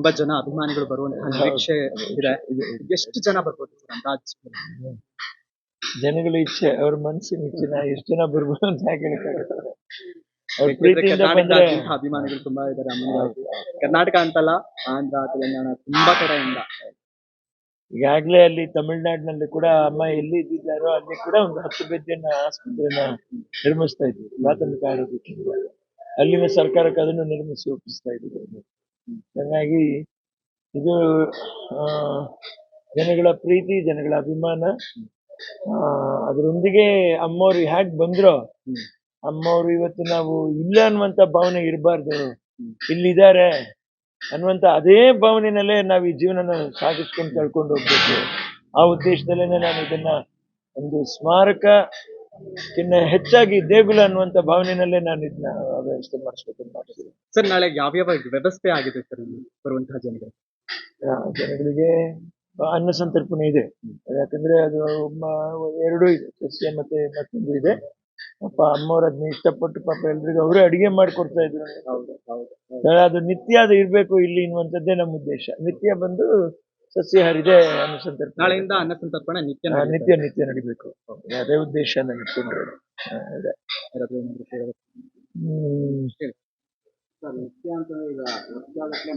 ತುಂಬಾ ಜನ ಅಭಿಮಾನಿಗಳು ಬರುವಂತಹ ನಿರೀಕ್ಷೆ ಇದೆ. ಎಷ್ಟು ಜನ ಬರ್ಬೋದು ಅಂದಾಜು ಜನಗಳ ಇಚ್ಛೆ ಅವ್ರ ಮನಸ್ಸಿನ ಇಚ್ಛೆ ಎಷ್ಟು ಜನ ಬರ್ಬೋದು ಅಂತ ಹೇಳಿ ಹೇಳಕ್ಕಾಗತ್ತೆ? ಅಭಿಮಾನಿಗಳು ತುಂಬಾ ಇದ್ದಾರೆ. ಕರ್ನಾಟಕ ಅಂತಲ್ಲ ಆಂಧ್ರ ತೆಲಂಗಾಣ ತುಂಬಾ ಕಡೆಯಿಂದ. ಈಗಾಗ್ಲೇ ಅಲ್ಲಿ ತಮಿಳ್ನಾಡಿನಲ್ಲಿ ಕೂಡ ಅಮ್ಮ ಎಲ್ಲಿ ಇದ್ದಿದ್ದಾರೋ ಅಲ್ಲಿ ಕೂಡ ಒಂದು ಹತ್ತು ಬೆದ್ದಿನ ಆಸ್ಪತ್ರೆನ ನಿರ್ಮಿಸ್ತಾ ಇದ್ವಿ. ಪ್ರಾಥಮಿಕ ಆರೋಗ್ಯ ಕೇಂದ್ರ. ಅಲ್ಲಿನ ಸರ್ಕಾರಕ್ಕೆ ಅದನ್ನು ನಿರ್ಮಿಸಿ ಒಪ್ಪಿಸ್ತಾ ಇದ್ದೀವಿ. ಹಾಗಾಗಿ ಇದು ಜನಗಳ ಪ್ರೀತಿ, ಜನಗಳ ಅಭಿಮಾನ ಅದರೊಂದಿಗೆ ಅಮ್ಮವ್ರು ಹ್ಯಾಕ್ ಬಂದ್ರೋ, ಅಮ್ಮವ್ರು ಇವತ್ತು ನಾವು ಇಲ್ಲ ಅನ್ನುವಂತ ಭಾವನೆ ಇರಬಾರ್ದು. ಇಲ್ಲಿದ್ದಾರೆ ಅನ್ನುವಂತ ಅದೇ ಭಾವನೆಯಲ್ಲೇ ನಾವು ಈ ಜೀವನನ ಸಾಗಿಸ್ಕೊಂಡು ಕಳ್ಕೊಂಡು ಹೋಗ್ಬೇಕು. ಆ ಉದ್ದೇಶದಲ್ಲೇನೆ ನಾನು ಇದನ್ನ ಒಂದು ಸ್ಮಾರಕಕ್ಕಿಂತ ಹೆಚ್ಚಾಗಿ ದೇಗುಲ ಅನ್ನುವಂತ ಭಾವನೆಯಲ್ಲೇ ನಾನು ಇದನ್ನ ವ್ಯವಸ್ಥೆ ಮಾಡಿಸ್ಬೇಕು ಅಂತ ಮಾಡಿದ್ದೀನಿ ಸರ್ ನಾಳೆ ಯಾವ್ಯಾವ ವ್ಯವಸ್ಥೆ ಆಗಿದೆ ಸರ್ ಇಲ್ಲಿ ಬರುವಂತಹ ಜನರಿಗೆ? ಆ, ಜನಗಳಿಗೆ ಅನ್ನ ಸಂತರ್ಪಣೆ ಇದೆ. ಯಾಕಂದ್ರೆ ಅದು ಮ- ಎರಡು ಇದೆ. ಸಸ್ಯ ಮತ್ತೆ ಮತ್ತೊಂದು ಇದೆ. ಪಾಪ ಅಮ್ಮವ್ರು ಅದನ್ನ ಇಷ್ಟಪಟ್ಟು ಪಾಪ ಎಲ್ರಿಗೂ ಅವರೇ ಅಡಿಗೆ ಮಾಡ್ಕೊಡ್ತಾ ಇದ್ರು. ಅದು ನಿತ್ಯ ಅದು ಇರ್ಬೇಕು ಇಲ್ಲಿ ಅನ್ನುವಂಥದ್ದೇ ನಮ್ಮ ಉದ್ದೇಶ. ನಿತ್ಯ ಬಂದು ಸಸ್ಯಾಹಾರಿದೆ ಅನ್ನ ಸಂತರ್ಪಣೆ ನಾಳೆಯಿಂದ ಅನ್ನ ಸಂತರ್ಪಣೆ ನಿತ್ಯ ನಿತ್ಯ ನಿತ್ಯ ನಡಿಬೇಕು. ಅದೇ ಉದ್ದೇಶ ನಾನು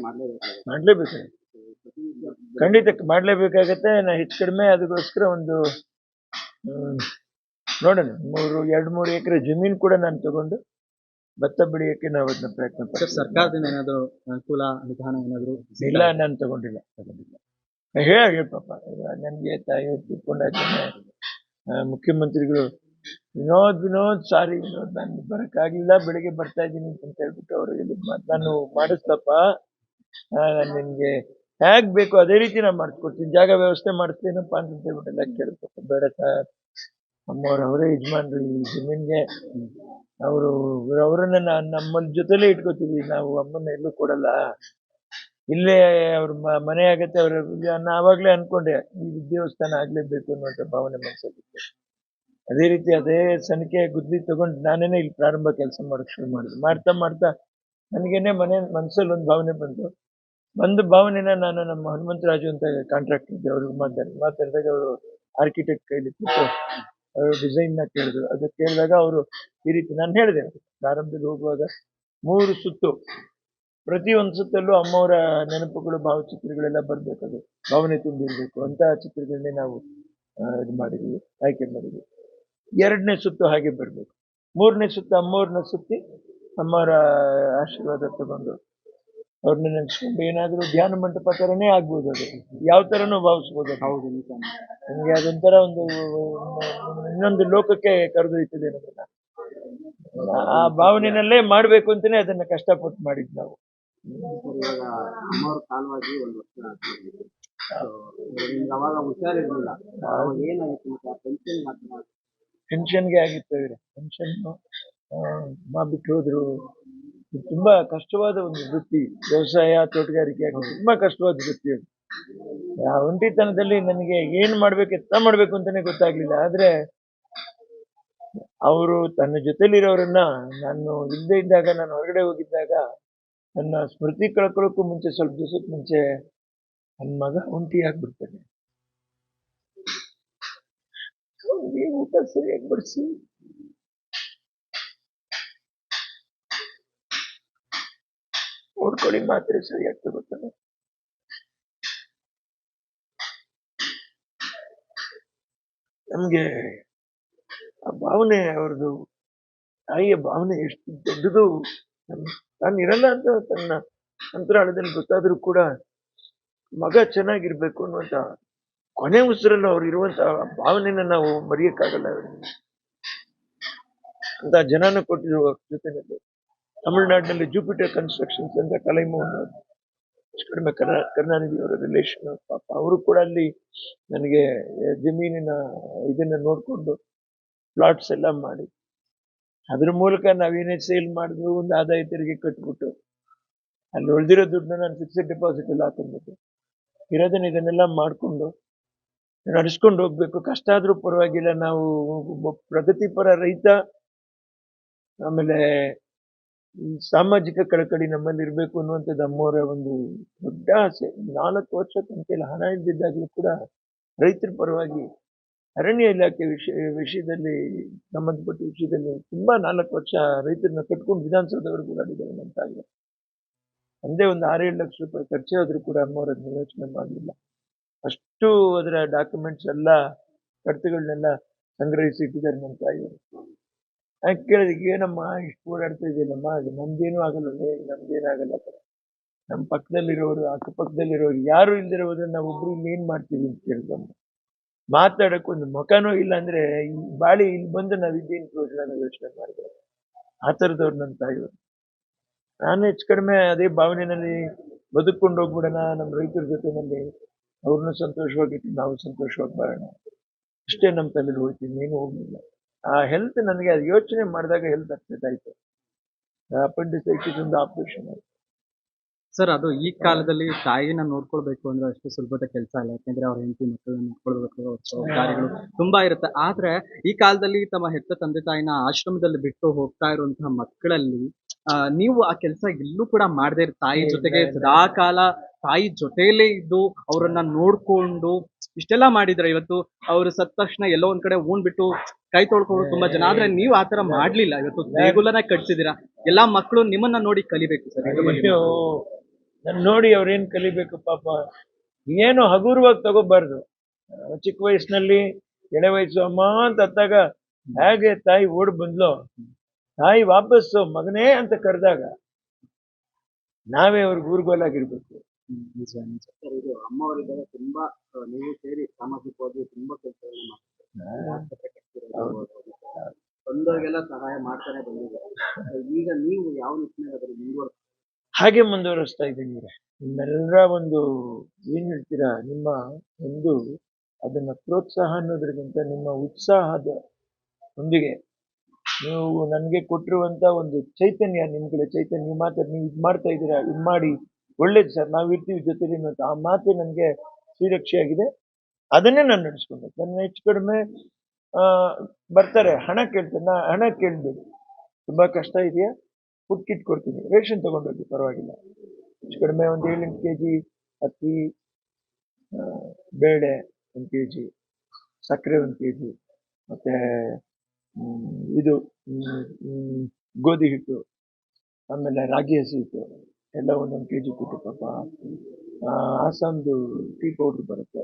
ಮಾಡ್ಲೇಬೇಕು. ಖಂಡಿತ ಮಾಡ್ಲೇಬೇಕಾಗತ್ತೆ. ನಾ ಹೆಚ್ಚು ಕಡಿಮೆ ಅದಕ್ಕೋಸ್ಕರ ಒಂದು ನೋಡೋಣ. ಮೂರು ಎರಡು ಮೂರು ಎಕರೆ ಜಮೀನು ಕೂಡ ನಾನು ತಗೊಂಡು ಭತ್ತ ಬೆಳೆಯಕ್ಕೆ ನಾವು ಅದನ್ನ ಪ್ರಯತ್ನ ಸರ್ಕಾರದಿಂದ ಏನಾದ್ರು ಅನುಕೂಲ ಅನುದಾನ ಏನಾದ್ರು ಇಲ್ಲ ನಾನು ತಗೊಂಡಿಲ್ಲ. ತಗೊಂಡಿಲ್ಲ. ಹೇಳಿ ಪಾಪ ನನಗೆ ತಾಯಿ ತಿಳ್ಕೊಂಡಾಗ್ತಾನೆ ಮುಖ್ಯಮಂತ್ರಿಗಳು, ವಿನೋದ್ ವಿನೋದ್, ಸಾರಿ, ವಿನೋದ್, ನಾನು ಬರೋಕ್ಕಾಗಲಿಲ್ಲ, ಬೆಳಿಗ್ಗೆ ಬರ್ತಾ ಇದ್ದೀನಿ ಅಂತ ಹೇಳ್ಬಿಟ್ಟು ಅವ್ರಿಗೆ ನಾನು ಮಾತ್- ನಾನು ಮಾಡಿಸ್ತಪ್ಪ ನಿನಗೆ ಹೇಗ್ ಬೇಕು ಅದೇ ರೀತಿ ನಾನು ಮಾಡಿಸ್ಕೊಡ್ತೀನಿ. ಜಾಗ ವ್ಯವಸ್ಥೆ ಮಾಡಿಸ್ತೇನಪ್ಪ ಅಂತ ಹೇಳ್ಬಿಟ್ಟೆಲ್ಲ ಕೇಳ್ಬೇಕು ಬೇಡ ಸರ್. ಅಮ್ಮವ್ರು ಅವರೇ ಯಜಮಾನ್ರು ಈ ಜಮೀನ್ಗೆ. ಅವರು, ಅವರನ್ನ ನಾನು ನಮ್ಮ ಜೊತೆಲೇ ಇಟ್ಕೋತೀವಿ. ನಾವು ಅಮ್ಮನ ಎಲ್ಲೂ ಕೊಡಲ್ಲ. ಇಲ್ಲೇ ಅವ್ರ ಮನೆ ಆಗತ್ತೆ ಅವ್ರ ನಾನು ಆವಾಗಲೇ ಅನ್ಕೊಂಡೆ, ಈ ದೇವಸ್ಥಾನ ಆಗ್ಲೇಬೇಕು ಅನ್ನುವಂಥ ಭಾವನೆ ಮನಸ್ಸಲ್ಲಿ ಅದೇ ರೀತಿ ಅದೇ ಸನಿಕೆ ಗುದ್ದಿ ತಗೊಂಡು ನಾನೇನೆ ಇಲ್ಲಿ ಪ್ರಾರಂಭ ಕೆಲಸ ಮಾಡಕ್ ಶುರು ಮಾಡಿದೆ. ಮಾಡ್ತಾ ಮಾಡ್ತಾ ನನಗೇನೆ ಮನೆ ಮನಸ್ಸಲ್ಲಿ ಒಂದು ಭಾವನೆ ಬಂತು ಒಂದು ಭಾವನೆನ ನಾನು ನಮ್ಮ ಹನುಮಂತರಾಜು ಅಂತ ಕಾಂಟ್ರಾಕ್ಟ್ ಇದ್ದೆ. ಅವ್ರಿಗೆ ಮಾತಾಡಿ, ಮಾತಾಡಿದಾಗ ಅವರು ಆರ್ಕಿಟೆಕ್ಟ್ ಕೈಲಿ ಕೊಟ್ಟು ಅವರು ಡಿಸೈನ್ನ ಕೇಳಿದ್ರು. ಅದಕ್ಕೆ ಕೇಳಿದಾಗ ಅವರು ಈ ರೀತಿ ನಾನು ಹೇಳಿದೆ, ಪ್ರಾರಂಭದಲ್ಲಿ ಹೋಗುವಾಗ ಮೂರು ಸುತ್ತು ಪ್ರತಿ ಒಂದು ಸುತ್ತಲ್ಲೂ ಅಮ್ಮವರ ನೆನಪುಗಳು ಭಾವಚಿತ್ರಗಳೆಲ್ಲ ಬರ್ಬೇಕು ಅದು ಭಾವನೆ ತುಂಬಿರ್ಬೇಕು ಅಂತ ಚಿತ್ರಗಳನ್ನೇ ನಾವು ಇದು ಮಾಡಿದ್ವಿ ಆಯ್ಕೆ ಮಾಡಿದ್ವಿ. ಎರಡನೇ ಸುತ್ತು ಹಾಗೆ ಬರಬೇಕು. ಮೂರನೇ ಸುತ್ತು ಅಮ್ಮವ್ರನ್ನ ಸುತ್ತಿ ಅಮ್ಮವರ ಆಶೀರ್ವಾದ ತಗೊಂಡು ಅವ್ರನ್ನ ನೆನೆಸ್ಕೊಂಡು ಏನಾದರೂ ಧ್ಯಾನ ಮಂಟಪ ಥರನೇ ಆಗ್ಬೋದು ಅದು. ಯಾವ ಥರನೂ ಭಾವಿಸ್ಬೋದು ಹೌದು ನಮಗೆ ಅದೊಂಥರ ಒಂದು ಇನ್ನೊಂದು ಲೋಕಕ್ಕೆ ಕರೆದೊಯ್ತದೆ ನಮ್ಮನ್ನ ಆ ಭಾವನೆಯಲ್ಲೇ ಮಾಡಬೇಕು ಅಂತಲೇ ಅದನ್ನ ಕಷ್ಟಪಟ್ಟು ಮಾಡಿದ್ವಿ ನಾವು. ಇವಾಗ ಅಮ್ಮವ್ರ ಕಾಲವಾಗಿ ಒಂದು ವರ್ಷ ನಿಮ್ಗೆ ಅವಾಗ ಹುಷಾರಿರ್ಲಿಲ್ಲ. ಅವಾಗ ಏನಾಗಿತ್ತು ಮಾತ್ರ. ಆಗಿತ್ತು ಇವ್ರೆ. ಟೆನ್ಷನ್ ಅಮ್ಮ ಬಿಟ್ಟು ಹೋದ್ರು. ತುಂಬಾ ಕಷ್ಟವಾದ ಒಂದು ವೃತ್ತಿ. ವ್ಯವಸಾಯ, ತೋಟಗಾರಿಕೆ ಆಗಿ ತುಂಬಾ ಕಷ್ಟವಾದ ವೃತ್ತಿ ಅದು. ಆ, ಒಂಟಿತನದಲ್ಲಿ ನನಗೆ ಏನ್ ಮಾಡ್ಬೇಕು ಎತ್ತ ಮಾಡ್ಬೇಕು ಅಂತಾನೆ ಗೊತ್ತಾಗ್ಲಿಲ್ಲ. ಆದ್ರೆ, ಅವರು ತನ್ನ ಜೊತೆಲಿರೋರನ್ನ ನಾನು ಇಲ್ಲದೆ ಇದ್ದಾಗ ನಾನು ಹೊರಗಡೆ ಹೋಗಿದ್ದಾಗ ನನ್ನ ಸ್ಮೃತಿ ಕಳ್ಕೊಳ್ಳೋಕ್ಕೂ ಮುಂಚೆ ಸ್ವಲ್ಪ ದಿವಸಕ್ಕೆ ಮುಂಚೆ ನನ್ನ ಮಗ ಒಂಟಿ ಆಗ್ಬಿಡ್ತಾನೆ. ಊಟ ಸರಿಯಾಗಿ ಬಡಿಸಿ. ನೋಡ್ಕೊಳ್ಳಿ, ಮಾತ್ರೆ ಸರಿಯಾಗಿ ತಗೋತಾನೆ. ನಮ್ಗೆ ಆ ಭಾವನೆ, ಅವ್ರದ್ದು ತಾಯಿಯ ಭಾವನೆ ಎಷ್ಟು ದೊಡ್ಡದು. ತಾನು ಇರಲ್ಲ ಅಂತ ತನ್ನ ಅಂತರಾಳದಲ್ಲಿ ಗೊತ್ತಾದ್ರೂ ಕೂಡ ಮಗ ಚೆನ್ನಾಗಿರ್ಬೇಕು ಅನ್ನುವಂತ ಕೊನೆ ಉಸಿರಲ್ಲೂ ಅವ್ರು ಇರುವಂತಹ ಭಾವನೆನ ನಾವು ಮರೆಯಕ್ಕಾಗಲ್ಲ ಅಂತ ಜನನ ಕೊಟ್ಟಿರುವ ಜೊತೆನಲ್ಲಿ ತಮಿಳುನಾಡಿನಲ್ಲಿ ಜೂಪಿಟರ್ ಕನ್ಸ್ಟ್ರಕ್ಷನ್ಸ್ ಅಂತ ಕಲೈಮೋಹನ್ ಹೆಚ್ಚು ಕಡಿಮೆ ಕರುಣಾನಿಧಿ ಅವರ. ರಿಲೇಷನ್ ಪಾಪ ಅವರು ಕೂಡ ಅಲ್ಲಿ ನನಗೆ ಜಮೀನಿನ ಇದನ್ನ ನೋಡಿಕೊಂಡು ಪ್ಲಾಟ್ಸ್ ಎಲ್ಲ ಮಾಡಿ. ಅದ್ರ ಮೂಲಕ ನಾವೇನೇ ಸೇಲ್ ಮಾಡಿದ್ರು ಒಂದು ಆದಾಯ ತೆರಿಗೆ ಕಟ್ಬಿಟ್ಟು, ಅಲ್ಲಿ ಉಳಿದಿರೋ ದುಡ್ಡನ್ನ ನಾನು ಫಿಕ್ಸೆಡ್ ಡೆಪಾಸಿಟ್ ಎಲ್ಲ ಹಾಕೊಂಡ್ಬಿಟ್ಟು, ಇರೋದನ್ನ ಇದನ್ನೆಲ್ಲ ಮಾಡಿಕೊಂಡು, ನಡೆಸ್ಕೊಂಡು ಹೋಗ್ಬೇಕು. ಕಷ್ಟ ಆದ್ರೂ ಪರವಾಗಿಲ್ಲ, ನಾವು ಪ್ರಗತಿಪರ ರೈತ, ಆಮೇಲೆ ಸಾಮಾಜಿಕ ಕಳಕಳಿ ನಮ್ಮಲ್ಲಿ ಇರಬೇಕು ಅನ್ನುವಂಥದ್ದು ಅಮ್ಮವರ ಒಂದು ದೊಡ್ಡ ಆಸೆ. ನಾಲ್ಕು ವರ್ಷ ತನಕ ಹಣ ಇಲ್ದಿದ್ದಾಗಲೂ ಕೂಡ ರೈತರ ಪರವಾಗಿ ಅರಣ್ಯ ಇಲಾಖೆ ವಿಷಯ ವಿಷಯದಲ್ಲಿ ಸಂಬಂಧಪಟ್ಟ ವಿಷಯದಲ್ಲಿ ತುಂಬಾ ನಾಲ್ಕು ವರ್ಷ ರೈತರನ್ನ ಕಟ್ಕೊಂಡು ವಿಧಾನಸೌಧವರೆಗೂ ಓಡಾಡಿದ್ದಾರೆ ನಮ್ಮ ತಾಯಿ. ಒಂದೇ ಒಂದು ಆರೇಳು ಲಕ್ಷ ರೂಪಾಯಿ ಖರ್ಚೆ ಆದ್ರೂ ಕೂಡ ಅಮ್ಮವರ ನಿರ್ವಚನೆ ಮಾಡಲಿಲ್ಲ. ಅಷ್ಟು ಅದರ ಡಾಕ್ಯುಮೆಂಟ್ಸ್ ಎಲ್ಲ ಕಡತಗಳನ್ನೆಲ್ಲ ಸಂಗ್ರಹಿಸಿ ಇಟ್ಟಿದ್ದಾರೆ ನಮ್ಮ ತಾಯಿಯವರು. ಕೇಳಿದೆ ಏನಮ್ಮ? ಇಷ್ಟು ಓಡಾಡ್ತಾ ಇದೆಯಲ್ಲಮ್ಮ? ಅದು ನಮ್ದೇನೂ ಆಗಲ್ಲ ನಮ್ದೇನಾಗಲ್ಲ ಆಗಲ್ಲ ನಮ್ಮ ಪಕ್ಕದಲ್ಲಿರೋರು, ಅಕ್ಕಪಕ್ಕದಲ್ಲಿರೋರು ಯಾರು ಇಲ್ದಿರೋದ್ರೆ ನಾವು ಒಬ್ರು ಏನ್ ಮಾಡ್ತೀವಿ? ಅಂತ ಕೇಳಿದಮ್ಮ ಮಾತಾಡಕ್ ಒಂದು ಮುಖನೂ ಇಲ್ಲ ಅಂದ್ರೆ ಈ ಬಾಳಿ ಇಲ್ಲಿ ಬಂದು ನಾವ್ ಇದೇನ್ ಪ್ರಯೋಜನ ಯೋಚನೆ ಮಾಡಿದ್ರೆ ಆ ಥರದವ್ರು ನನ್ನ ತಾಯಿಯವರು ನಾನು ಹೆಚ್ಚು ಕಡಿಮೆ ಅದೇ ಭಾವನೆಯಲ್ಲಿ ಬದುಕೊಂಡು ಹೋಗ್ಬಿಡೋಣ ನಮ್ಮ ರೈತರ ಜೊತೆನಲ್ಲಿ ಅವ್ರನ್ನೂ ಸಂತೋಷವಾಗಿಟ್ಟು ನಾವು ಸಂತೋಷವಾಗಿ ಬರೋಣ ಇಷ್ಟೇ ನಮ್ಮ ತಲೆಯಲ್ಲಿ ಹೋಯ್ತು ಏನು ಹೋಗ್ಲಿಲ್ಲ. ಆ ಹೆಲ್ತ್ ನನಗೆ ಅದು ಯೋಚನೆ ಮಾಡಿದಾಗ ಹೆಲ್ತ್ ಅಪ್ಸೆಟ್ ಆಯ್ತು. ಅಪೆಂಡಿಸೈಟಿಸ್ ಒಂದು ಆಪರೇಷನ್ ಆಯ್ತು. ಸರ್ ಅದು ಈ ಕಾಲದಲ್ಲಿ ತಾಯಿನ ನೋಡ್ಕೊಳ್ಬೇಕು ಅಂದ್ರೆ ಅಷ್ಟು ಸುಲಭದ ಕೆಲಸ ಅಲ್ಲ. ಯಾಕಂದ್ರೆ ಅವ್ರ ಹೆಂಡತಿ ಮಕ್ಕಳನ್ನ ನೋಡ್ಕೊಳ್ಬೇಕು ಅವ್ರ ಜವಾಬ್ದಾರಿಗಳು ತುಂಬಾ ಇರುತ್ತೆ. ಆದ್ರೆ ಈ ಕಾಲದಲ್ಲಿ ತಮ್ಮ ಹೆತ್ತ ತಂದೆ ತಾಯಿನ ಆಶ್ರಮದಲ್ಲಿ ಬಿಟ್ಟು ಹೋಗ್ತಾ ಇರುವಂತಹ ಮಕ್ಕಳಲ್ಲಿ ಆ, ನೀವು ಆ ಕೆಲಸ ಎಲ್ಲೂ ಕೂಡ ಮಾಡದೇ ತಾಯಿ ಜೊತೆಗೆ ಸದಾ ಕಾಲ ತಾಯಿ ಜೊತೆಯಲ್ಲೇ ಇದ್ದು ಅವರನ್ನ ನೋಡ್ಕೊಂಡು ಇಷ್ಟೆಲ್ಲ ಮಾಡಿದ್ರೆ. ಇವತ್ತು ಅವ್ರು ಸತ್ತ ತಕ್ಷಣ ಎಲ್ಲೋ ಒಂದ್ ಕಡೆ ಊನ್ ಬಿಟ್ಟು ಕೈ ತೊಳ್ಕೊಂಡು ತುಂಬಾ ಜನ. ಆದ್ರೆ ನೀವು ಆತರ ಮಾಡ್ಲಿಲ್ಲ. ಇವತ್ತು ದೇಗುಲನ ಕಟ್ಸಿದೀರಾ ಎಲ್ಲಾ ಮಕ್ಕಳು ನಿಮ್ಮನ್ನ ನೋಡಿ ಕಲಿಬೇಕು ಸರ್. ನನ್ ನೋಡಿ ಅವ್ರೇನ್ ಕಲಿಬೇಕು ಪಾಪ. ಏನು ಹಗುರವಾಗಿ ತಗೋಬಾರ್ದು. ಚಿಕ್ಕ ವಯಸ್ಸಿನಲ್ಲಿ ಎಳೆ ವಯಸ್ಸು ಅಮ್ಮ ಅಂತ ಅತ್ತಾಗ ಹೇಗೆ ತಾಯಿ ಓಡ್ ಬಂದ್ಲೋ ತಾಯಿ ವಾಪಸ್ಸು ಮಗನೇ ಅಂತ ಕರೆದಾಗ ನಾವೇ ಅವ್ರಿಗೆ ಊರ್ಗೋಲಾಗಿರ್ಬೇಕು. ಅಮ್ಮವರಿದ್ದಾಗ ತುಂಬಾ ನೀವು ಸೇರಿ ಸಾಮಾಜಿಕವಾಗಿ ತುಂಬಾ ಕೆಲಸಗಳನ್ನ ಮಾಡ್ತಾರೆ ಬಂದವರಿಗೆಲ್ಲ ಸಹಾಯ ಮಾಡ್ತಾನೆ ಬಂದಿದ್ದಾರೆ. ಈಗ ನೀವು ಯಾವ ನಿಟ್ಟಿನಲ್ಲಿ ಅದನ್ನು ಮುಂದುವರ್ಸ ಹಾಗೆ ಮುಂದುವರಿಸ್ತಾ ಇದ್ದೀನಿ ನಿಮ್ಮೆಲ್ಲರ ಒಂದು ಏನು ಹೇಳ್ತೀರಾ, ನಿಮ್ಮ ಒಂದು ಅದನ್ನ ಪ್ರೋತ್ಸಾಹ ಅನ್ನೋದ್ರಿಗಿಂತ ನಿಮ್ಮ ಉತ್ಸಾಹದ ಒಂದಿಗೆ ನೀವು ನನಗೆ ಕೊಟ್ಟಿರುವಂತ ಒಂದು ಚೈತನ್ಯ, ನಿಮ್ ಕಡೆ ಚೈತನ್ಯ ನೀವು ಮಾತಾಡಿ ನೀವು ಇದು ಮಾಡ್ತಾ ಇದ್ದೀರಾ, ಇದು ಮಾಡಿ, ಒಳ್ಳೇದು ಸರ್, ನಾವು ಇರ್ತೀವಿ ಜೊತೆಲಿ ಅಂತ ಆ ಮಾತು ನನಗೆ ಶ್ರೀರಕ್ಷೆಯಾಗಿದೆ. ಅದನ್ನೇ ನಾನು ನಡೆಸ್ಕೊಂಡೆ. ನನ್ನ ಹೆಚ್ಚು ಕಡಿಮೆ ಬರ್ತಾರೆ, ಹಣ ಕೇಳ್ತಾರೆ, ನಾ ಹಣ ಕೇಳ್ಬೇಡಿ. ತುಂಬಾ ಕಷ್ಟ ಇದೆಯಾ? ಫುಡ್ ಕಿಟ್ ಕೊಡ್ತೀನಿ ರೇಷನ್ ತಗೊಂಡೋಗಿ ಪರವಾಗಿಲ್ಲ. ಹೆಚ್ಚು ಕಡಿಮೆ ಒಂದು ಏಳೆಂಟು ಕೆ ಜಿ ಅಕ್ಕಿ ಬೇಳೆ ಒಂದು ಕೆ ಜಿ ಸಕ್ಕರೆ ಒಂದು ಕೆ ಜಿ ಮತ್ತೆ ಇದು ಗೋಧಿ ಹಿಟ್ಟು ಆಮೇಲೆ ರಾಗಿ ಹಸಿ ಹಿಟ್ಟು ಎಲ್ಲ ಒಂದೊಂದು ಕೆ ಜಿ ಕೊಟ್ಟು ಪಾಪ ಆಸಾಮ್ದು ಟೀ ಪೌಡ್ರ್ ಬರುತ್ತೆ.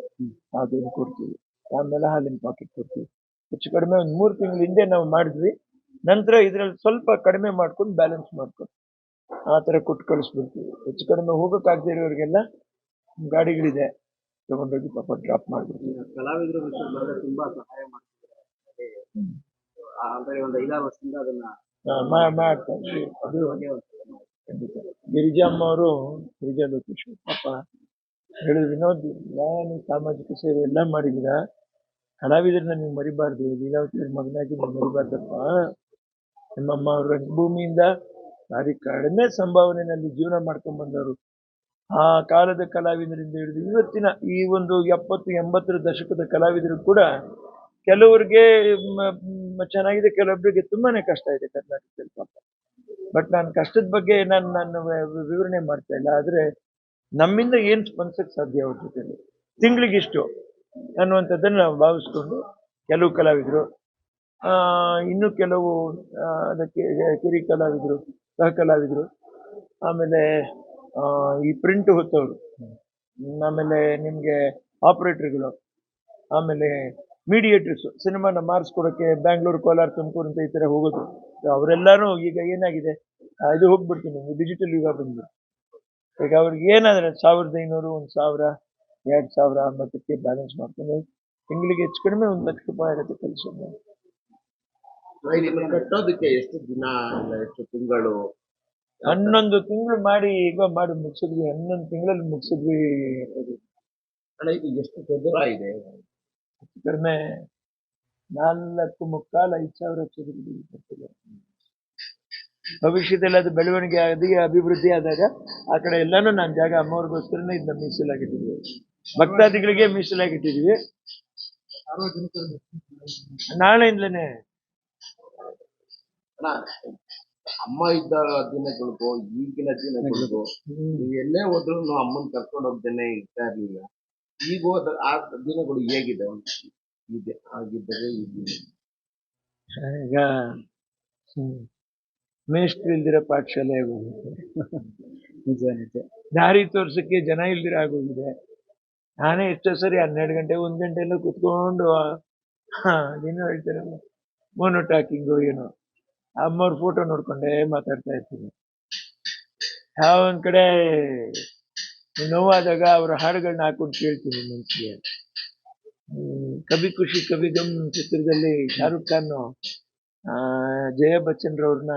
ಅದನ್ನು ಕೊಡ್ತೀವಿ. ಆಮೇಲೆ ಹಾಲಿನ ಪಾಕೆಟ್ ಕೊಡ್ತೀವಿ. ಹೆಚ್ಚು ಕಡಿಮೆ ಒಂದು ಮೂರು ತಿಂಗಳ ಹಿಂದೆ ನಾವು ಮಾಡಿದ್ವಿ. ನಂತರ ಇದ್ರಲ್ಲಿ ಸ್ವಲ್ಪ ಕಡಿಮೆ ಮಾಡ್ಕೊಂಡು ಬ್ಯಾಲೆನ್ಸ್ ಮಾಡ್ಕೊಂಡು ಆ ಥರ ಕೊಟ್ಟು ಕಳಿಸ್ಬಿಡ್ತೀವಿ. ಹೆಚ್ಚು ಕಡಿಮೆ ಹೋಗೋಕ್ಕಾಗದೇ ಇರೋರಿಗೆಲ್ಲ ಗಾಡಿಗಳಿದೆ. ತಗೊಂಡೋಗಿ ಪಾಪ ಡ್ರಾಪ್ ಮಾಡ್ಬಿಡ್ತೀವಿ. ಕಲಾವಿದರ ತುಂಬಾ ಸಹಾಯ ಮಾಡ್ತಿದ್ದಾರೆ. ಒಂದು ಐದಾರು ವರ್ಷದಿಂದ ಅದನ್ನ ಆ, ಮಾ- ಮಾಡ್ತಾ ಇದ್ವಿ ಅದು ಖಂಡಿತ. ಗಿರಿಜಮ್ಮ ಅವರು ಗಿರಿಜಾ ಲೋಕೇಶ್ ಪಾಪ ಹೇಳಿದ್ರು ವಿನೋದ್ ನಾನು ಸಾಮಾಜಿಕ ಸೇವೆ ಎಲ್ಲ ಮಾಡಿದ್ದೀರಾ? ಕಲಾವಿದರನ್ನ ನೀವು ಮರಿಬಾರ್ದು. ಲೀಲಾವತಿ ಮಗನಾಗಿ ನೀವು ಮರಿಬಾರ್ದಪ್ಪ. ನಿಮ್ಮಮ್ಮ ಅವರು ರಂಗಭೂಮಿಯಿಂದ ಭಾರಿ ಕಡಿಮೆ ಸಂಭಾವನೆಯಲ್ಲಿ ಜೀವನ ಮಾಡ್ಕೊಂಡ್ ಬಂದವರು. ಆ ಕಾಲದ ಕಲಾವಿದರಿಂದ ಹಿಡಿದು ಇವತ್ತಿನ ಈ ಒಂದು ಎಪ್ಪತ್ತು, ಎಂಬತ್ತರ ದಶಕದ ಕಲಾವಿದರು ಕೂಡ ಕೆಲವರಿಗೆ ಚೆನ್ನಾಗಿದೆ ಕೆಲವೊಬ್ಬರಿಗೆ ತುಂಬಾನೇ ಕಷ್ಟ ಇದೆ ಕರ್ನಾಟಕದಲ್ಲಿ ಪಾಪ. ಬಟ್ ನಾನು ಕಷ್ಟದ ಬಗ್ಗೆ ನಾನು ನಾನು ವಿವರಣೆ ಮಾಡ್ತಾ ಇಲ್ಲ. ಆದರೆ ನಮ್ಮಿಂದ ಏನು ಸ್ಪಂದಿಸಕ್ಕೆ ಸಾಧ್ಯ ಅವ್ರ ತಿಂಗಳಿಗಿಷ್ಟು ಅನ್ನುವಂಥದ್ದನ್ನು ನಾವು ಭಾವಿಸ್ಕೊಂಡು ಕೆಲವು ಕಲಾವಿದರು ಇನ್ನು ಕೆಲವು ಅದಕ್ಕೆ ಕಿರಿ ಕಲಾವಿದರು ಸಹ ಕಲಾವಿದರು ಆಮೇಲೆ ಈ ಪ್ರಿಂಟ್ ಹೊತ್ತವರು. ಆಮೇಲೆ ನಿಮಗೆ ಆಪರೇಟರ್ಗಳು ಆಮೇಲೆ ಮೀಡಿಯೇಟರ್ಸ್ ಸಿನಿಮಾನ ಮಾರಿಸ್ಕೊಡೋಕ್ಕೆ ಬ್ಯಾಂಗ್ಳೂರು ಕೋಲಾರ ತುಮಕೂರು ಅಂತ ಈ ಥರ ಹೋಗೋದು. ಅವರೆಲ್ಲರೂ ಈಗ ಏನಾಗಿದೆ? ಇದು ಹೋಗ್ಬಿಡ್ತೀನಿ. ಡಿಜಿಟಲ್ ಯುಗ ಬಂದು ಈಗ ಅವ್ರಿಗೆ ಏನಾದರೆ ಸಾವಿರದ ಐನೂರು, ಒಂದು ಸಾವಿರ, ಎರಡು ಸಾವಿರ ಅನ್ನೋದಕ್ಕೆ ಬ್ಯಾಲೆನ್ಸ್ ಮಾಡ್ತೀನಿ ತಿಂಗಳಿಗೆ ಹೆಚ್ಚು ಕಡಿಮೆ ಒಂದು ಲಕ್ಷ ರೂಪಾಯಿ ಆಗುತ್ತೆ ಕೆಲಸ ಇದನ್ನ ಕಟ್ಟೋದಕ್ಕೆ ಎಷ್ಟು ದಿನ ಇಲ್ಲ ಎಷ್ಟು ತಿಂಗಳು? ಹನ್ನೊಂದು ತಿಂಗಳು ಮಾಡಿ ಈಗ ಮಾಡಿ ಮುಗಿಸಿದ್ವಿ. ಹನ್ನೊಂದು ತಿಂಗಳಲ್ಲಿ ಮುಗಿಸಿದ್ವಿ. ಅಣ್ಣ ಇದು ಎಷ್ಟು ಚದುರ ಇದೆ? ಹೆಚ್ಚು ಕಡಿಮೆ ನಾಲ್ಕು ಮುಕ್ಕಾಲು ಐದು ಸಾವಿರ ಚದುರು ಭವಿಷ್ಯದಲ್ಲಿ ಅದು ಬೆಳವಣಿಗೆ ಆಗಿ ಅಭಿವೃದ್ಧಿ ಆದಾಗ ಆ ಕಡೆ ಎಲ್ಲಾನು ನಾನು ಜಾಗ ಅಮ್ಮವ್ರಿಗೋಸ್ಕರನೇ ಇದನ್ನ ಮೀಸಲಾಗಿಟ್ಟಿದ್ವಿ ಭಕ್ತಾದಿಗಳಿಗೆ ಮೀಸಲಾಗಿಟ್ಟಿದ್ವಿ ನಾಳೆಯಿಂದಲೇ ಅಮ್ಮ ಇದ್ದ ದಿನಗಳು ಈಗಿನ ದಿನಗಳಿಗೂ ನೀವು ಎಲ್ಲೇ ಹೋದ್ರು ಅಮ್ಮನ್ ಕರ್ಕೊಂಡು ಹೋಗ್ದೇನೆ ಇರ್ತಾ ಇರ್ಲಿಲ್ಲ. ಈಗ ಹೋದ ಆ ದಿನಗಳು ಹೇಗಿದೆ? ಇದೆ ಆಗಿದ್ದರೆ ಈಗ ಮೇಷ್ಟ್ರು ಇಲ್ದಿರೋ ಪಾಠಶಾಲೆ ಆಗೋಗಿದೆ. ನಿಜ ನಿಜ. ದಾರಿ ತೋರ್ಸಕ್ಕೆ ಜನ ಇಲ್ದಿರ ಆಗೋಗಿದೆ. ನಾನೇ ಎಷ್ಟೋ ಸರಿ ಹನ್ನೆರಡು ಗಂಟೆ ಒಂದ್ ಗಂಟೆ ಎಲ್ಲ ಕುತ್ಕೊಂಡು ಹಾ ಏನೋ ಹೇಳ್ತಾರಲ್ಲ ಮೋನೋ ಟಾಕಿಂಗು ಏನೋ. ಅಮ್ಮವ್ರ ಫೋಟೋ ನೋಡ್ಕೊಂಡೇ ಮಾತಾಡ್ತಾ ಇರ್ತೀನಿ. ಯಾವ ಒಂದ್ ಕಡೆ ನೋವಾದಾಗ ಅವರ ಹಾಡುಗಳನ್ನ ಹಾಕೊಂಡು ಕೇಳ್ತೀನಿ ಮನಸ್ಸಿಗೆ ಕಭಿ ಖುಷಿ ಕವಿ ಗಮ್ ಚಿತ್ರದಲ್ಲಿ ಶಾರುಖ್ ಖಾನ್ ಜಯ ಬಚ್ಚನ್ ರವ್ರನ್ನ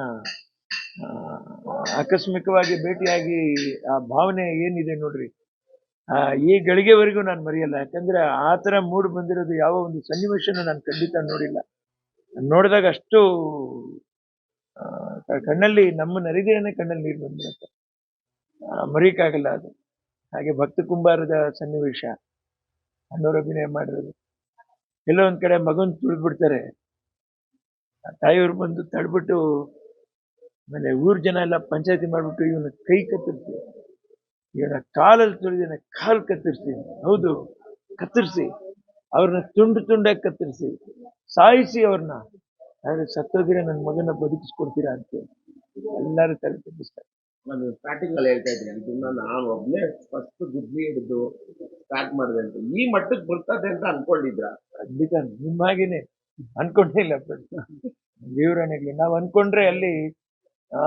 ಆಕಸ್ಮಿಕವಾಗಿ ಭೇಟಿಯಾಗಿ ಆ ಭಾವನೆ ಏನಿದೆ ನೋಡ್ರಿ. ಈ ಗಳಿಗೆವರೆಗೂ ನಾನು ಮರೆಯಲ್ಲ. ಯಾಕಂದ್ರೆ ಆ ಥರ ಮೂಡ್ ಬಂದಿರೋದು ಯಾವ ಒಂದು ಸನ್ನಿವೇಶನ ನಾನು ಖಂಡಿತ ನೋಡಿಲ್ಲ. ನೋಡಿದಾಗ ಅಷ್ಟು ಕಣ್ಣಲ್ಲಿ ನಮ್ಮ ನರಿದೇನೆ ಕಣ್ಣಲ್ಲಿ ನೀರು ಬಂದ್ಬಿಡುತ್ತೆ. ಮರೀಕಾಗಲ್ಲ ಅದು. ಹಾಗೆ ಭಕ್ತ ಕುಂಬಾರದ ಸನ್ನಿವೇಶ. ಅಣ್ಣವ್ರ ಅಭಿನಯ ಮಾಡಿರೋದು. ಎಲ್ಲೋ ಒಂದ್ ಕಡೆ ಮಗನ್ ತುಳಿದ್ಬಿಡ್ತಾರೆ. ತಾಯಿಯವ್ರು ಬಂದು ತಡ್ಬಿಟ್ಟು ಆಮೇಲೆ ಊರ್ ಜನ ಎಲ್ಲ ಪಂಚಾಯತಿ ಮಾಡ್ಬಿಟ್ಟು ಇವನ ಕೈ ಕತ್ತರಿಸಿ, ಇವನ ಕಾಲಲ್ಲಿ ತುಳಿದಿನ ಕಾಲ್ ಕತ್ತರಿಸಿ, ಹೌದು, ಕತ್ತರಿಸಿ, ಅವ್ರನ್ನ ತುಂಡು ತುಂಡಾಗಿ ಕತ್ತರಿಸಿ, ಸಾಯಿಸಿ ಅವ್ರನ್ನ. ಆದ್ರೆ ಸತ್ತೋದಿರ ನನ್ನ ಮಗನ ಬದುಕಿಸ್ಕೊಡ್ತೀರಾ ಅಂತ ಎಲ್ಲರೂ ತಲೆ ತಪ್ಪಿಸ್ತಾರೆ ನಾನು ಸ್ಟಾರ್ಟಿಂಗ್ ಅಲ್ಲಿ ಹೇಳ್ತಾ ಇದ್ದೀನಿ ಇದನ್ನ ನಾನು ಒಬ್ಬನೇ ಫಸ್ಟ್ ಗುದ್ಲಿ ಹಿಡಿದು ಸ್ಟಾರ್ಟ್ ಮಾಡಿದೆ ಅಂತ. ಈ ಮಟ್ಟಕ್ಕೆ ಬರ್ತದೆ ಅಂತ ಅನ್ಕೊಂಡಿದ್ರ ಖಂಡಿತ ನಿಮ್ಮ ಹಾಗೇನೆ ಅನ್ಕೊಂಡೇ ಇಲ್ಲ ದೇವರಾಣೆಗ್ಲಿ ನಾವು ಅನ್ಕೊಂಡ್ರೆ ಅಲ್ಲಿ ಆ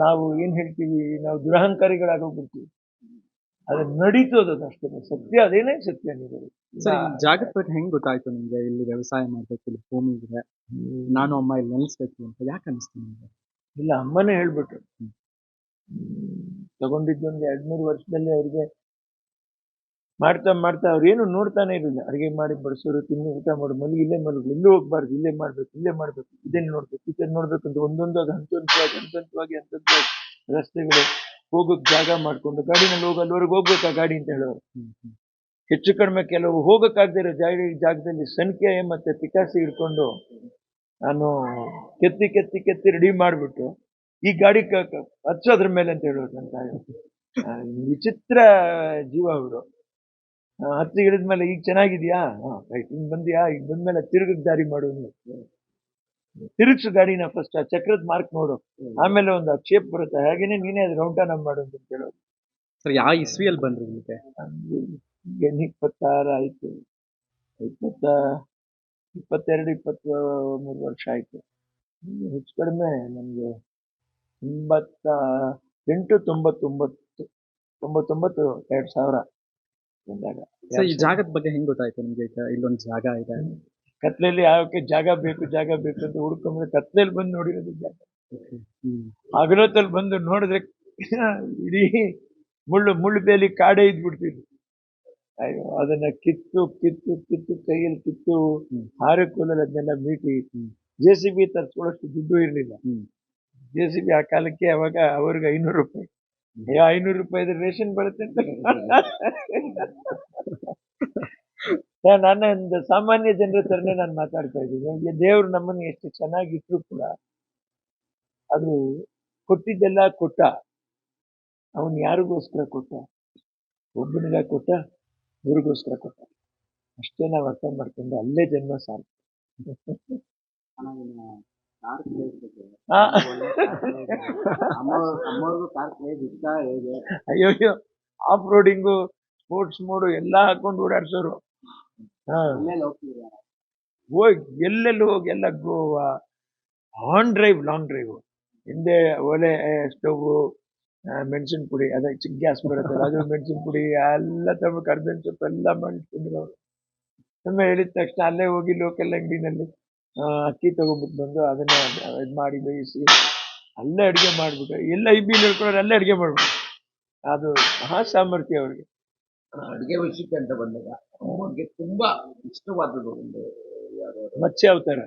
ನಾವು ಏನ್ ಹೇಳ್ತೀವಿ ನಾವು ದುರಹಂಕಾರಿಗಳಾಗೋಗ್ಬಿಡ್ತೀವಿ ಅದು ನಡೀತು ಅದು ಅಷ್ಟೇ. ಸತ್ಯ ಅದೇನೇ ಸತ್ಯ ನೀವು ಜಾಗದ ಬಗ್ಗೆ ಹೆಂಗ್ ಗೊತ್ತಾಯ್ತು ನಿಮ್ಗೆ ಇಲ್ಲಿ ವ್ಯವಸಾಯ ಮಾಡ್ಬೇಕು ಇಲ್ಲಿ ಭೂಮಿ ಇದ್ರೆ ನಾನು ಅಮ್ಮ ಇಲ್ಲಿ ನೆಲೆಸ್ಬೇಕು ಅಂತ ಯಾಕೆ ಅನಿಸ್ತು ನಿಮ್ಗೆ? ಇಲ್ಲ ಅಮ್ಮನೇ ಹೇಳ್ಬಿಟ್ರು. ತಗೊಂಡಿದ್ದೊಂದು ಎರಡ್ ಮೂರು ವರ್ಷದಲ್ಲಿ ಅವ್ರಿಗೆ ಮಾಡ್ತಾ ಮಾಡ್ತಾ ಅವ್ರೇನು ನೋಡ್ತಾನೆ ಇರಲಿಲ್ಲ. ಅಡಿಗೆ ಮಾಡಿ ಬಡಿಸೋರು ತಿನ್ನು ಊಟ ಮಾಡು ಮಲಗಿ ಇಲ್ಲೇ ಮಲಗಿ ಇಲ್ಲೇ ಹೋಗ್ಬಾರ್ದು ಇಲ್ಲೇ ಮಾಡ್ಬೇಕು ಇಲ್ಲೇ ಮಾಡ್ಬೇಕು ಇದನ್ನ ನೋಡ್ಬೇಕು ಇದನ್ನ ನೋಡ್ಬೇಕು ಅಂತ ಒಂದೊಂದು ಅದು ಹಂತ ಹಂತವಾಗಿ ಹಂತ ಹಂತವಾಗಿ ಹಂತ ರಸ್ತೆಗಳು. ಹೋಗೋಕ್ ಜಾಗ ಮಾಡ್ಕೊಂಡು ಗಾಡಿನಲ್ಲಿ ಹೋಗಿ, ಅಲ್ಲಿವರೆಗೆ ಹೋಗ್ಬೇಕಾ ಗಾಡಿ ಅಂತ ಹೇಳೋರು. ಹೆಚ್ಚು ಕಡಿಮೆ ಕೆಲವು ಹೋಗಕ್ಕಾಗದೇ ಇರೋ ಜಾಗ, ಜಾಗದಲ್ಲಿ ಸಂಖ್ಯೆ ಮತ್ತೆ ಪಿಕಾಸಿ ಹಿಡ್ಕೊಂಡು ನಾನು ಕೆತ್ತಿ ಕೆತ್ತಿ ಕೆತ್ತಿ ರೆಡಿ ಮಾಡ್ಬಿಟ್ಟು ಈ ಗಾಡಿ ಹಚ್ಚೋದ್ರ ಮೇಲೆ ಅಂತ ತಾಯಿ ವಿಚಿತ್ರ ಜೀವ ಅವರು ಹತ್ತಿ ಹಿಡಿದ್ಮೇಲೆ ಈಗ ಚೆನ್ನಾಗಿದ್ಯಾ ಹಾ ರೈಟ್ ಬಂದ್ಯಾ ಈಗ ಬಂದ್ಮೇಲೆ ತಿರುಗಕ್ ದಾರಿ ಮಾಡು. ತಿರುಗ್ಸು ಗಾಡಿನ ಫಸ್ಟ್ ಆ ಚಕ್ರದ ಮಾರ್ಕ್ ನೋಡು. ಆಮೇಲೆ ಒಂದು ಶೇಪ್ ಬರುತ್ತೆ. ಹಾಗೇನೆ ನೀನೇ ಅದು ಟರ್ನ್ ಮಾಡು ಅಂತ ಕೇಳೋದು ಸರ್ ಯಾವ ಇಸ್ವಿಯಲ್ಲಿ ಬಂದ್ರಿ ನಿಮಗೆ ಏನು ಇಪ್ಪತ್ತಾರು ಆಯ್ತು. ಇಪ್ಪತ್ತ ಇಪ್ಪತ್ತೆರಡು ಇಪ್ಪತ್ತ ಮೂರು ವರ್ಷ ಆಯ್ತು. ಹೆಚ್ಚು ಕಡಿಮೆ ನಮಗೆ ಎಂಬತ್ತ ಎಂಟು ತೊಂಬತ್ತೊಂಬತ್ತು ತೊಂಬತ್ತೊಂಬತ್ತು ಎರಡು ಸಾವಿರ ಬಂದಾಗ. ಸರ್ ಈ ಜಾಗದ ಬಗ್ಗೆ ಹೆಂಗ್ ಗೊತ್ತಾಯ್ತು ನಿಮ್ಗೆ? ಇಲ್ಲೊಂದು ಜಾಗ ಇದೆ. ಕತ್ಲೆಯಲ್ಲಿ ಯಾವಕ್ಕೆ ಜಾಗ ಬೇಕು ಜಾಗ ಬೇಕು ಅಂತ ಹುಡ್ಕೊಂಡ್ರೆ ಕತ್ಲೆಯಲ್ಲಿ ಬಂದು ನೋಡಿರೋದು ಜಾಗ. ಹಗಲೊತ್ತಲ್ಲಿ ಬಂದು ನೋಡಿದ್ರೆ ಇಡೀ ಮುಳ್ಳು ಮುಳ್ಳು ಬೇಲಿ ಕಾಡೇ ಇದ್ಬಿಡ್ತಿದ್ರು ಅಯ್ಯೋ ಅದನ್ನ ಕಿತ್ತು ಕಿತ್ತು ಕಿತ್ತು ಕೈಯಲ್ಲಿ ಕಿತ್ತು ಹಾರ ಹಾರೆ ಕೂಲಲ್ಲಿ ಅದನ್ನೆಲ್ಲ ಮೀಟಿ. ಜೆ ಸಿ ಬಿ ತರ್ಸ್ಕೊಳ್ಳೋಷ್ಟು ದುಡ್ಡು ಇರಲಿಲ್ಲ. ಜೆ ಸಿ ಬಿ ಆ ಕಾಲಕ್ಕೆ ಅವಾಗ ಅವ್ರಿಗೆ ಐನೂರು ರೂಪಾಯಿ. ಐನೂರು ರೂಪಾಯಿ ಇದ್ರೆ ರೇಷನ್ ಬರುತ್ತೆ ಅಂತ. ಸರ್, ನಾನು ಒಂದು ಸಾಮಾನ್ಯ ಜನರ ತರನೇ ನಾನು ಮಾತಾಡ್ತಾ ಇದ್ದೀನಿ. ದೇವರು ನಮ್ಮನ್ನ ಎಷ್ಟು ಚೆನ್ನಾಗಿ ಇಟ್ರು ಕೂಡ ಅದು ಕೊಟ್ಟಿದ್ದೆಲ್ಲ ಕೊಟ್ಟ. ಅವನು ಯಾರಿಗೋಸ್ಕರ ಕೊಟ್ಟ? ಒಬ್ಬನಿಗ ಕೊಟ್ಟ ಇವ್ರಿಗೋಸ್ಕರ ಕೊಟ್ಟ. ಅಷ್ಟೇ ನಾವು ಅರ್ಥ ಮಾಡ್ಕೊಂಡು ಅಲ್ಲೇ ಜನ್ಮ ಸಾಕು. ಹೇಗೆ? ಅಯ್ಯೋ ಆಫ್ ರೋಡಿಂಗು ಸ್ಪೋರ್ಟ್ಸ್ ಮೋಡು ಎಲ್ಲ ಹಾಕೊಂಡು ಓಡಾಡ್ಸೋರು. ಹೋಗಿ ಎಲ್ಲೆಲ್ಲಿ ಹೋಗಿ ಎಲ್ಲ Goa on drive long drive ಹಿಂದೆ ಒಲೆ ಸ್ಟವ್ ಮೆಣಸಿನ ಪುಡಿ ಅದೇ ಚಿಕ್ಕ ಗ್ಯಾಸ್ ಬರುತ್ತಲ್ಲ ಅದು ಮೆಣಸಿನ ಪುಡಿ ಎಲ್ಲ ತಮ್ಮ ಕರ್ಬೇವಿನ ಸೊಪ್ಪು ಎಲ್ಲ ಮಾಡಿಸ್ಕೊಂಡ್ರು ಅವರು ಒಮ್ಮೆ ಹೇಳಿದ ತಕ್ಷಣ ಅಲ್ಲೇ ಹೋಗಿ ಲೋಕಲ್ ಅಂಗಡಿನಲ್ಲಿ ಅಕ್ಕಿ ತಗೊಂಡ್ಬಿಟ್ಟು ಬಂದು ಅದನ್ನ ಇದು ಮಾಡಿ ಬೇಯಿಸಿ ಅಲ್ಲೇ ಅಡುಗೆ ಮಾಡ್ಬಿಟ್ಟು ಎಲ್ಲ ಇಬ್ಬಿ ಬಿ ಹೇಳ್ಕೊಂಡ್ರೆ ಅಲ್ಲೇ ಅಡುಗೆ ಮಾಡ್ಬಿಟ್ಟು ಅದು ಮಹಾ ಸಾಮರ್ಥ್ಯ ಅವ್ರಿಗೆ. ಅಡಿಗೆ ವಿಷಯಕ್ಕೆ ಅಂತ ಬಂದಾಗ ಅಮ್ಮಗೆ ತುಂಬಾ ಇಷ್ಟವಾದದ್ದು ಒಂದು ಮಚ್ಚೆ ಮತ್ಸ್ಯ ಅವತಾರ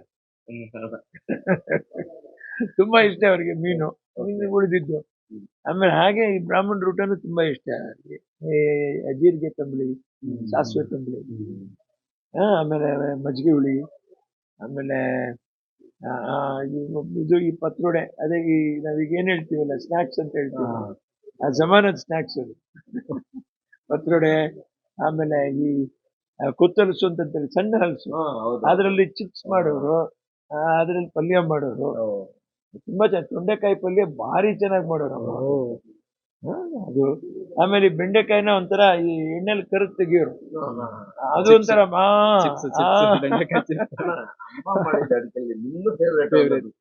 ತುಂಬಾ ಇಷ್ಟ ಅವರಿಗೆ ಮೀನು. ಉಳಿದಿದ್ದು. ಆಮೇಲೆ ಹಾಗೆ ಈ ಬ್ರಾಹ್ಮಣ ಊಟನೂ ತುಂಬಾ ಇಷ್ಟ ಅವರಿಗೆ. ಅಜೀರ್ಗೆ ಜೀರಿಗೆ ತಂಬಳಿ ಸಾಸಿವೆ ತಂಬಳಿ. ಹಾ ಆಮೇಲೆ ಮಜ್ಜಿಗೆ ಹುಳಿ. ಆಮೇಲೆ ಇದು ಈ ಪತ್ರೊಡೆ ಅದೇ ಈ ನಾವೀಗ ಏನ್ ಹೇಳ್ತೀವಲ್ಲ ಸ್ನಾಕ್ಸ್ ಅಂತ ಹೇಳ್ತೀವಿ ಆ ಜಮಾನದ ಸ್ನಾಕ್ಸ್ ಅದು. ಪತ್ರೊಡೆ ಆಮೇಲೆ ಈ ಕುತ್ತಲಸು ಅಂತ ಸಣ್ಣ ಹಲಸು. ಅದರಲ್ಲಿ ಚಿಪ್ಸ್ ಮಾಡೋರು ಅದ್ರಲ್ಲಿ ಪಲ್ಯ ಮಾಡೋರು. ತುಂಬಾ ಚೆನ್ನಾಗಿ ತೊಂಡೆಕಾಯಿ ಪಲ್ಯ ಭಾರಿ ಚೆನ್ನಾಗಿ ಮಾಡೋರು. ಅದು ಆಮೇಲೆ ಈ ಬೆಂಡೆಕಾಯಿನ ಒಂಥರ ಈ ಎಣ್ಣೆಲಿ ಕರೆದು ತೆಗಿಯೋರು. ಅದು ಒಂಥರ ಮಾ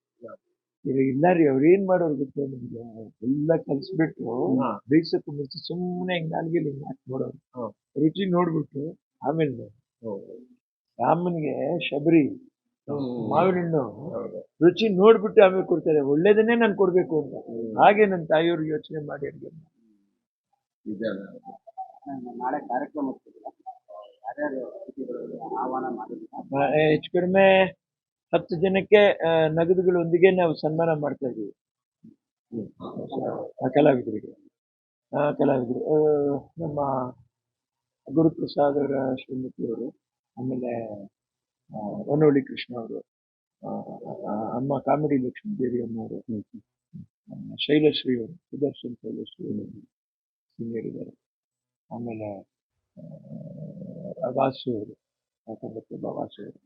ಈಗ ಇಲ್ಲ ರೀ ಅವ್ರು ಏನ್ ಮಾಡೋರು ಗೊತ್ತಾ ನಿಮ್ಗೆ? ಎಲ್ಲ ಕಲ್ಸ್ಬಿಟ್ಟು ಹಾ. ಬೇಯಿಸಕ್ಕೂ ಮುಂಚೆ ಸುಮ್ಮನೆ ಹಿಂಗ್ ನಾಲ್ಗೆ ಹಿಂಗ್ ಹಾಕಿ ಮಾಡೋರು ರುಚಿ ನೋಡ್ಬಿಟ್ಟು ಆಮೇಲೆ ನೋಡು. ರಾಮನ್ಗೆ ಶಬರಿ ಮಾವಿನ ಹಣ್ಣು ರುಚಿ ನೋಡ್ಬಿಟ್ಟು ಆಮೇಲೆ ಕೊಡ್ತಾರೆ. ಒಳ್ಳೇದನ್ನೇ ನಾನು ಕೊಡ್ಬೇಕು ಅಂತ. ಹಾಗೆ ನನ್ನ ತಾಯಿಯವ್ರು ಯೋಚನೆ ಮಾಡಿ ಅಡ್ಗೆ. ನಾಳೆ ಕಾರ್ಯಕ್ರಮ ಹೆಚ್ಚು ಕಡಿಮೆ ಹತ್ತು ಜನಕ್ಕೆ ನಗದುಗಳೊಂದಿಗೆ ನಾವು ಸನ್ಮಾನ ಮಾಡ್ತಾ ಇದ್ದೀವಿ. ಕಲಾವಿದರಿಗೆ. ಆ ಕಲಾವಿದರು ನಮ್ಮ ಗುರುಪ್ರಸಾದ್ ಅವರ ಶ್ರೀಮತಿಯವರು ಆಮೇಲೆ ವನೋಳಿ ಕೃಷ್ಣ ಅವರು ಅಮ್ಮ ಕಾಮಿಡಿ ಲಕ್ಷ್ಮೀ ದೇವಿ ಅಮ್ಮವರು ಶೈಲಶ್ರೀ ಅವರು, ಸುದರ್ಶನ್ ಶೈಲಶ್ರೀ ಅವರು ಸೀನಿಯರ್ ಇದ್ದಾರೆ. ಆಮೇಲೆ ವಾಸು ಅವರು ಕಂಡಕ್ಟರ್ ವಾಸು ಅವರು.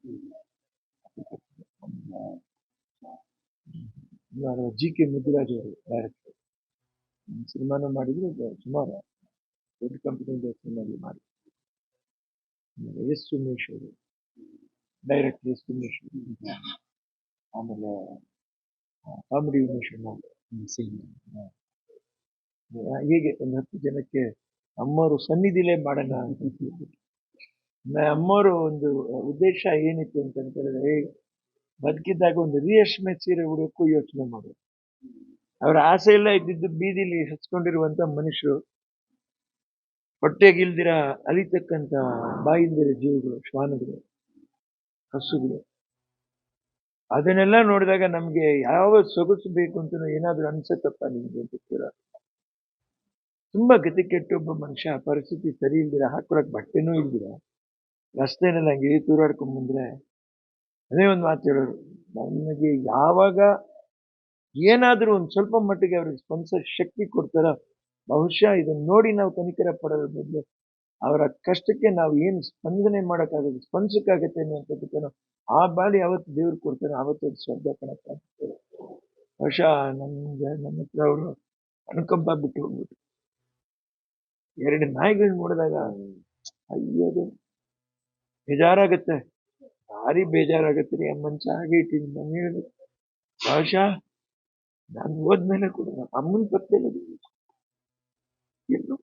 ಆಮೇಲೆ ಜಿ ಕೆ ಮುದ್ದುರಾಜ್ ಅವರು ಡೈರೆಕ್ಟರ್ ಸಿನಿಮಾನು ಮಾಡಿದ್ರು ಸುಮಾರು ದೊಡ್ಡ ಕಂಪನಿಯಿಂದ ಮಾಡಿ ಮಾಡಿದ್ರು. ಎಸ್ ಸುಮೇಶ್ ಅವರು ಡೈರೆಕ್ಟರ್ ಎಸ್ ಸುಮೇಶ್ ಆಮೇಲೆ ಕಾಮಿಡಿ ಉಮೇಶ್ ಹೀಗೆ ಒಂದು ಹತ್ತು ಜನಕ್ಕೆ ಅಮ್ಮವರು ಸನ್ನಿಧಿಲೇ ಮಾಡೋಣ ಅಂತ ನ- ಒಂದು ಉದ್ದೇಶ ಏನಿತ್ತು ಅಂತ ಹೇಳಿದ್ರೆ, ಬದುಕಿದ್ದಾಗ ಒಂದು ರೇಷ್ಮೆ ಸೀರೆ ಉಡೋಕ್ಕೂ ಯೋಚನೆ ಮಾಡೋದು. ಅವರ ಆಸೆ ಎಲ್ಲ ಇದ್ದಿದ್ದು ಬೀದಿಲಿ ಹಚ್ಕೊಂಡಿರುವಂತ ಮನುಷ್ಯರು, ಹೊಟ್ಟೆಗಿಲ್ದಿರ ಅಲಿತಕ್ಕಂತ ಬಾಯಿಂದಿರ ಜೀವಗಳು, ಶ್ವಾನಗಳು, ಹಸುಗಳು. ಅದನ್ನೆಲ್ಲ ನೋಡಿದಾಗ ನಮ್ಗೆ ಯಾವ ಸೊಗಸು ಬೇಕು ಅಂತ ಏನಾದ್ರೂ ಅನ್ಸತ್ತಪ್ಪ ನಿಮ್ಗೆ ಅಂತ ತುಂಬಾ ಗತಿ ಕೆಟ್ಟ ಒಬ್ಬ ಮನುಷ್ಯ, ಪರಿಸ್ಥಿತಿ ಸರಿ ಇಲ್ದಿರ ಹಾಕೊಳಕ್ ಬಟ್ಟೆನೂ ಇಲ್ದಿರ ರಸ್ತೆನಲ್ಲಿ ಹಂಗೆ ತೂರಾಡ್ಕೊಂಡು ಬಂದರೆ. ಅದೇ ಒಂದು ಮಾತು ಹೇಳೋರು ನನಗೆ ಯಾವಾಗ ಏನಾದರೂ ಒಂದು ಸ್ವಲ್ಪ ಮಟ್ಟಿಗೆ ಅವ್ರಿಗೆ ಸ್ಪಂದಿಸೋ ಶಕ್ತಿ ಕೊಡ್ತಾರೋ, ಬಹುಶಃ ಇದನ್ನ ನೋಡಿ ನಾವು ಕನಿಕರ ಪಡೋದ್ರ ಬದಲು ಅವರ ಕಷ್ಟಕ್ಕೆ ನಾವು ಏನು ಸ್ಪಂದನೆ ಮಾಡೋಕ್ಕಾಗತ್ತೆ, ಸ್ಪಂದಿಸೋಕ್ಕಾಗತ್ತೆ ಅನ್ನುವಂಥದ್ದಕ್ಕೆ ನಾವು ಆ ಬಾಳಿ ಯಾವತ್ತು ದೇವ್ರು ಕೊಡ್ತಾನೆ ಆವತ್ತು ಅದು ಸ್ವರ್ಗ ಕಣಕ್ಕಾಗ್ತದೆ ಬಹುಶಃ ನಮ್ಗೆ ನಮ್ಮ ಹತ್ರ ಅವರು ಅನುಕಂಪ ಬಿಟ್ಟು ಹೋಗ್ಬಿಟ್ಟು ಎರಡು ನಾಯಿಗಳನ್ನ ನೋಡಿದಾಗ ಅಯ್ಯೋದು ಬೇಜಾರಾಗತ್ತೆ. ಭಾರಿ ಬೇಜಾರಾಗತ್ತೆ ರೀ ಮಂಚ ಹಾಗೆ ಇಟ್ಟಿದ್ದೀನಿ ನಾನು ಹೇಳಿದೆ ನಾನು ಹೋದ್ಮೇಲೆ ಕೂಡ ಅಮ್ಮನ ಪಕ್ಕದಲ್ಲಿ ಎಲ್ಲೂ